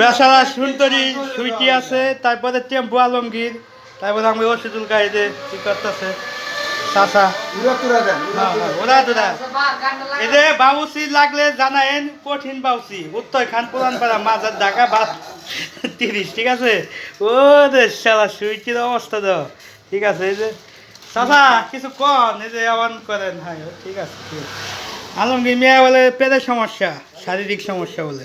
বেসারা সুন্দরী সুইটি আছে? তারপরে টেম্পু আলমগীর তারপরে আমি ওষুধুল গাইদে কি করতেছে? হ্যাঁ, হ্যাঁ, ওরা দুরা। এই যে বাবুসি লাগলে কঠিন উত্তর তিরিশ ঠিক আছে? ও রে অবস্থা ঠিক আছে কিছু কন? এই যে করেন ঠিক আছে। আলমগীর মিয়া বলে পেটের সমস্যা শারীরিক সমস্যা বলে।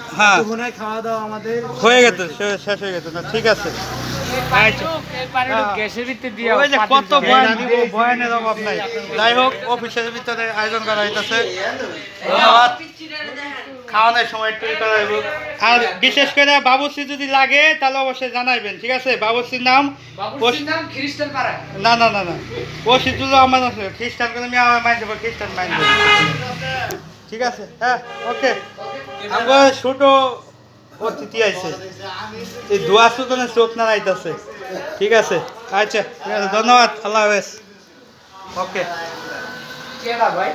হ্যাঁ। খাওয়া দাওয়া আমাদের হয়ে গেছে শেষ হয়ে গেছে না ঠিক আছে। আচ্ছা। গ্যাসের ভিতরে দিয়ে ওই যে কত বয়ান দিব বয়ানের অভাব নাই যাই হোক অফিসের ভিতরে আয়োজন করা হইতেছে। ধন্যবাদ। খাওয়ানোর সময় একটু করা হইব। আর বিশেষ করে বাবুসি যদি লাগে তাহলে অবশ্যই জানাইবেন ঠিক আছে? বাবুসির নাম না না না না। ও সিদ্ধুলো আমার আছে খ্রিস্টান করে আমি আমার মাইন্ড দেবো খ্রিস্টান মাইন্ড দেবো। ঠিক আছে হ্যাঁ ওকে। আমার ছোট অতিথি আছে এই দোয়া সুতনে চোখ না আইতাছে ঠিক আছে আচ্ছা ধন্যবাদ, আল্লাহ হাফেজ। ওকে। ভাই?